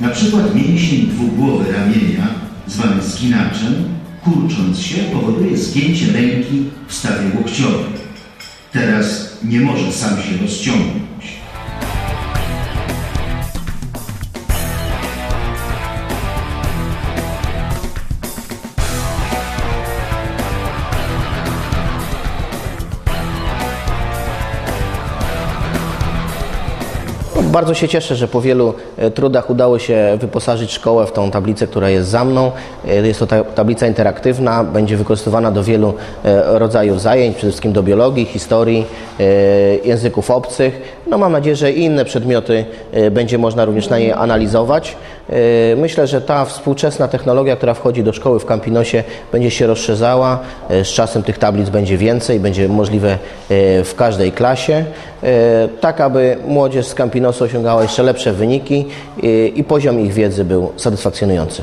Na przykład mięsień dwugłowy ramienia, zwany zginaczem, kurcząc się, powoduje zgięcie ręki w stawie łokciowym. Teraz nie może sam się rozciągnąć. Bardzo się cieszę, że po wielu e, trudach udało się wyposażyć szkołę w tą tablicę, która jest za mną. E, Jest to ta- tablica interaktywna, będzie wykorzystywana do wielu e, rodzajów zajęć, przede wszystkim do biologii, historii, języków obcych. No mam nadzieję, że inne przedmioty będzie można również na niej analizować. Myślę, że ta współczesna technologia, która wchodzi do szkoły w Campinosie będzie się rozszerzała. Z czasem tych tablic będzie więcej, będzie możliwe w każdej klasie, tak aby młodzież z Campinosu osiągała jeszcze lepsze wyniki e, i poziom ich wiedzy był satysfakcjonujący.